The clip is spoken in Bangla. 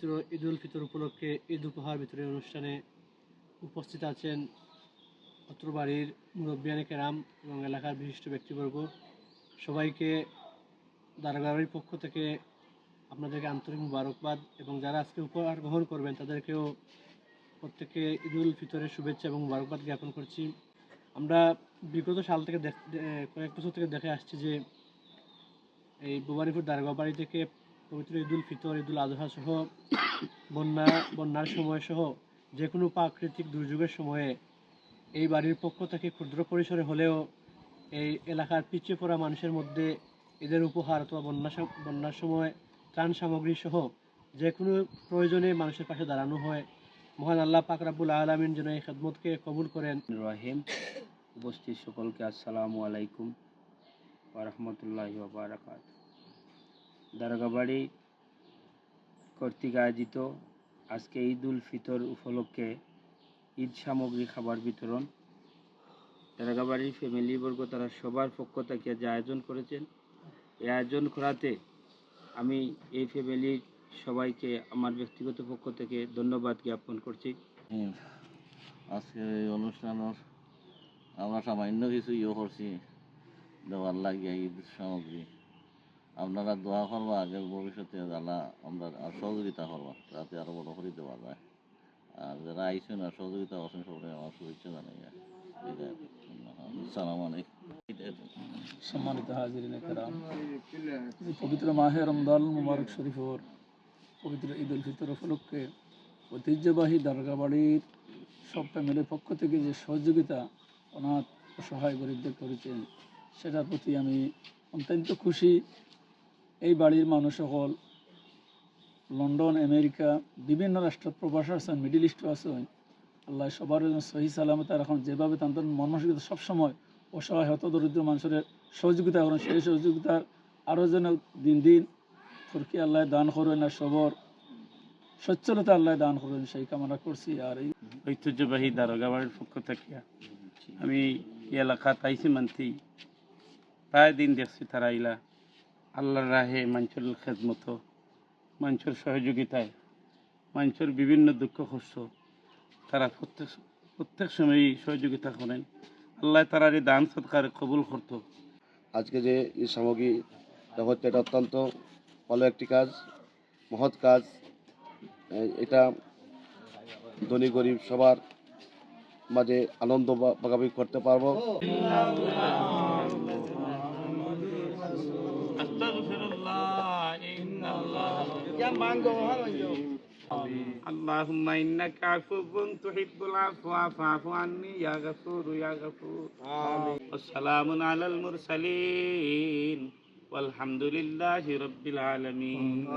ফিতর ঈদ উল ফিতর উপলক্ষে ঈদ উপহার বিতরণী অনুষ্ঠানে উপস্থিত আছেন অত্র বাড়ির মুরব্বিয়ানে কেরাম এবং এলাকার বিশিষ্ট ব্যক্তিবর্গ। সবাইকে দারোগাবাড়ির পক্ষ থেকে আপনাদেরকে আন্তরিক মুবারকবাদ এবং যারা আজকে উপহার গ্রহণ করবেন তাদেরকেও প্রত্যেককে ঈদ উল ফিতরের শুভেচ্ছা এবং মুবারকবাদ জ্ঞাপন করছি। আমরা বিগত সাল থেকে কয়েক বছর থেকে দেখে আসছি যে এই বুবারিপুর দারগাঁও বাড়ি থেকে পবিত্র ঈদ উল ফিতর, ঈদ উল আজহা সহ বন্যা, বন্যার সময় সহ যে কোনো প্রাকৃতিক দুর্যোগের সময়ে এই বাড়ির পক্ষ থেকে ক্ষুদ্র পরিসরে হলেও এই এলাকার পিছিয়ে পড়া মানুষের মধ্যে এদের উপহার অথবা বন্যা বন্যার সময় ত্রাণ সামগ্রী সহ যে কোনো প্রয়োজনে মানুষের পাশে দাঁড়ানো হয়। মহান আল্লাহ পাক রাব্বুল আলমিন যেন এই খেদমতকে কবুল করেন। রহিম, উপস্থিত সকলকে আসসালামু আলাইকুম রহমতুল্লাহ বারাকাত দারগাবাড়ি কর্তৃক আয়োজিত আজকে ঈদ উল ফিতর উপলক্ষে ঈদ সামগ্রী খাবার বিতরণ। দারগাবাড়ির ফ্যামিলি বর্গ তারা সবার পক্ষ থেকে যে আয়োজন করেছেন, এই আয়োজন করাতে আমি এই ফ্যামিলির সবাইকে আমার ব্যক্তিগত পক্ষ থেকে ধন্যবাদ জ্ঞাপন করছি। আজকে এই অনুষ্ঠানের আমরা সামান্য কিছু ইয়ে করছি, দেওয়ার লাগিয়া ঈদ সামগ্রী। আপনারা দোয়া করবা আগে ভবিষ্যতে যারা আমরা সহযোগিতা করবা, যাতে আরও বড় করে দেওয়া যায় আর যারা আইসেন আর সহযোগিতা করছেন সবাই, আমার শুভেচ্ছা জানাই সম্মানিত কেরাম পবিত্র মাহে রমদান মুবারক শরীফর পবিত্র ঈদ উল ফিতর উপলক্ষে ঐতিহ্যবাহী দারগাবাড়ির সব ফ্যামিলির পক্ষ থেকে যে সহযোগিতা অনাথ অসহায় গরিবদের করেছেন, সেটার প্রতি আমি অত্যন্ত খুশি। এই বাড়ির মানুষ সকল, লন্ডন, আমেরিকা, বিভিন্ন রাষ্ট্র প্রবাসী আছেন, মিডিল ইস্টও আছেন। আল্লাহ সবার জন্য সহি সালামত এখন যেভাবে তাদের মনমানসিকতা সবসময় অসহায়, হত দরিদ্র মানুষের সহযোগিতা করেন, সেই সহযোগিতার আরও যেন দিন দিন তুর্কি আল্লাহ দান করেন আর সবর, সচ্ছলতা আল্লাহ দান করেন, সেই কামনা করছি আর এই ঐতিহ্যবাহী দারোগাবাড়ির পক্ষ থেকে আমি এলাকা তাইছি মানতি প্রায় দিন দেখছি তারা ইলা আল্লাহর রাহে মানুষের খেদমত মানুষের সহযোগিতায় মানুষের বিভিন্ন দুঃখ কষ্ট তারা প্রত্যেক প্রত্যেক সময়ই সহযোগিতা করেন। আল্লাহ তারা এই দান সৎকার কবুল করতো। আজকে যে এই সামগ্রী হচ্ছে এটা অত্যন্ত ভালো একটি কাজ, মহৎ কাজ। এটা ধনী গরিব সবার মাঝে আনন্দ বা- ভাগাভাগি করতে পারব। اللهم إنك عفو تحب العفو فاعف عني يا غفور يا غفور والسلام على المرسلين والحمد لله رب العالمين